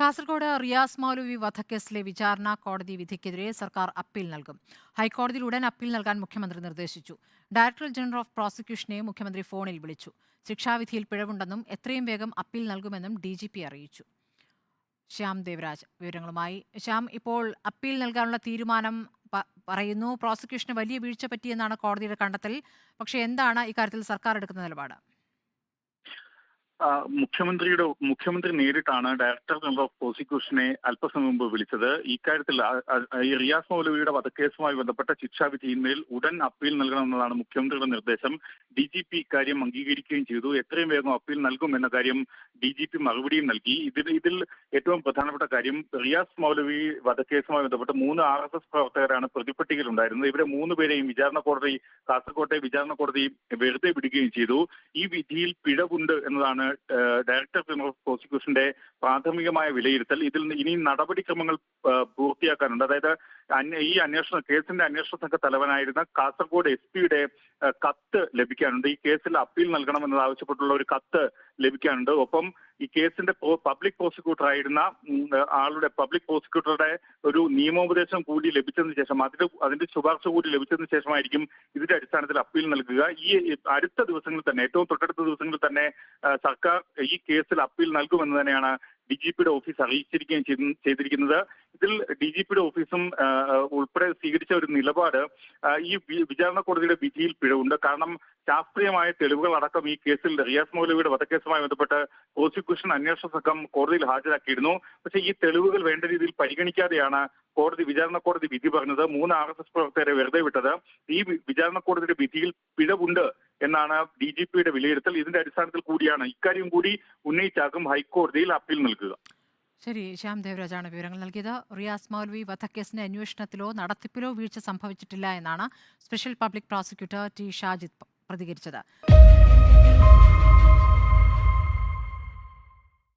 കാസർഗോഡ് റിയാസ് മൗലവി വധക്കേസിലെ വിചാരണ കോടതി വിധിക്കെതിരെ സർക്കാർ അപ്പീൽ നൽകും. ഹൈക്കോടതിയിൽ ഉടൻ അപ്പീൽ നൽകാൻ മുഖ്യമന്ത്രി നിർദ്ദേശിച്ചു. ഡയറക്ടർ ജനറൽ ഓഫ് പ്രോസിക്യൂഷനെ മുഖ്യമന്ത്രി ഫോണിൽ വിളിച്ചു. ശിക്ഷാവിധിയിൽ പിഴവുണ്ടെന്നും എത്രയും വേഗം അപ്പീൽ നൽകുമെന്നും ഡി അറിയിച്ചു. ശ്യാം ദേവരാജ് വിവരങ്ങളുമായി. ശ്യാം ഇപ്പോൾ അപ്പീൽ നൽകാനുള്ള തീരുമാനം പറയുന്നു. പ്രോസിക്യൂഷന് വലിയ വീഴ്ച പറ്റിയെന്നാണ് കോടതിയുടെ കണ്ടെത്തൽ. പക്ഷേ എന്താണ് ഇക്കാര്യത്തിൽ സർക്കാർ എടുക്കുന്ന നിലപാട്? മുഖ്യമന്ത്രിയുടെ മുഖ്യമന്ത്രി നേരിട്ടാണ് ഡയറക്ടർ ജനറൽ ഓഫ് പ്രോസിക്യൂഷനെ അല്പസമയം മുമ്പ് വിളിച്ചത്. ഇക്കാര്യത്തിൽ ഈ റിയാസ് മൗലവിയുടെ വധക്കേസുമായി ബന്ധപ്പെട്ട ശിക്ഷാവിധിയിന്മേൽ ഉടൻ അപ്പീൽ നൽകണമെന്നതാണ് മുഖ്യമന്ത്രിയുടെ നിർദ്ദേശം. ഡി ജി പി ഇക്കാര്യം അംഗീകരിക്കുകയും ചെയ്തു. എത്രയും വേഗം അപ്പീൽ നൽകും എന്ന കാര്യം ഡി ജി പി മറുപടിയും നൽകി. ഇതിൽ ഇതിൽ ഏറ്റവും പ്രധാനപ്പെട്ട കാര്യം റിയാസ് മൗലവി വധക്കേസുമായി ബന്ധപ്പെട്ട് മൂന്ന് ആർ എസ് എസ് പ്രവർത്തകരാണ് പ്രതിപ്പട്ടികയിലുണ്ടായിരുന്നത് ഇവരെ മൂന്ന് പേരെയും വിചാരണ കോടതി കാസർകോട്ടെ വിചാരണ കോടതി വെറുതെ വിടുകയും ചെയ്തു. ഈ വിധിയിൽ പിഴവുണ്ട് എന്നതാണ് ഡയറക്ടർ ജനറൽ ഓഫ് പ്രോസിക്യൂഷന്റെ പ്രാഥമികമായ വിലയിരുത്തൽ. ഇതിൽ നിന്ന് ഇനി നടപടിക്രമങ്ങൾ പൂർത്തിയാക്കാനുണ്ട്. അതായത് ഈ അന്വേഷണ കേസിന്റെ അന്വേഷണ സംഘ തലവനായിരുന്ന കാസർഗോഡ് എസ് പിയുടെ കത്ത് ലഭിക്കാനുണ്ട്. ഈ കേസിൽ അപ്പീൽ നൽകണമെന്നത് ആവശ്യപ്പെട്ടുള്ള ഒരു കത്ത് ലഭിക്കാനുണ്ട്. ഒപ്പം ഈ കേസിന്റെ പബ്ലിക് പ്രോസിക്യൂട്ടർ ആയിരുന്ന ആളുടെ പബ്ലിക് പ്രോസിക്യൂട്ടറുടെ ഒരു നിയമോപദേശം കൂടി ലഭിച്ചതിന് ശേഷം അതിന്റെ അതിന്റെ ശുപാർശ കൂടി ലഭിച്ചതിന് ശേഷമായിരിക്കും ഇതിന്റെ അടിസ്ഥാനത്തിൽ അപ്പീൽ നൽകുക. ഈ അടുത്ത ദിവസങ്ങളിൽ തന്നെ ഏറ്റവും തൊട്ടടുത്ത ദിവസങ്ങളിൽ തന്നെ സർക്കാർ ഈ കേസിൽ അപ്പീൽ നൽകുമെന്ന് തന്നെയാണ് ഡി ജി പിയുടെ ഓഫീസ് അറിയിച്ചിരിക്കുകയും ചെയ്തിരിക്കുന്നത്. ഇതിൽ ഡി ജി പിയുടെ ഓഫീസും ഉൾപ്പെടെ സ്വീകരിച്ച ഒരു നിലപാട് ഈ വിചാരണ കോടതിയുടെ വിധിയിൽ പിഴവുണ്ട്. കാരണം ശാസ്ത്രീയമായ തെളിവുകൾ അടക്കം ഈ കേസിൽ റിയാസ് മൗലവിയുടെ വധക്കേസുമായി ബന്ധപ്പെട്ട് പ്രോസിക്യൂഷൻ അന്വേഷണ സംഘം കോടതിയിൽ ഹാജരാക്കിയിരുന്നു. പക്ഷേ ഈ തെളിവുകൾ വേണ്ട രീതിയിൽ പരിഗണിക്കാതെയാണ് കോടതി വിചാരണ കോടതി വിധി പറഞ്ഞത്. മൂന്ന് ആർ എസ് എസ് പ്രവർത്തകരെ വെറുതെ വിട്ടത്. ഈ വിചാരണ കോടതിയുടെ വിധിയിൽ പിഴവുണ്ട് എന്നാണ് ഡി ജി പിയുടെ വിലയിരുത്തൽ. ഇതിന്റെ അടിസ്ഥാനത്തിൽ കൂടിയാണ് ഇക്കാര്യം കൂടി ഉന്നയിച്ചാകും ഹൈക്കോടതിയിൽ അപ്പീൽ നൽകുക. ശരി ശ്യാം ദേവരാജാണ് വിവരങ്ങൾ നൽകിയത്. റിയാസ് മൗൽവി വധക്കേസിന്റെ അന്വേഷണത്തിലോ നടത്തിപ്പിലോ വീഴ്ച സംഭവിച്ചിട്ടില്ല എന്നാണ് special public prosecutor T Shajid പ്രതികരിച്ചത്.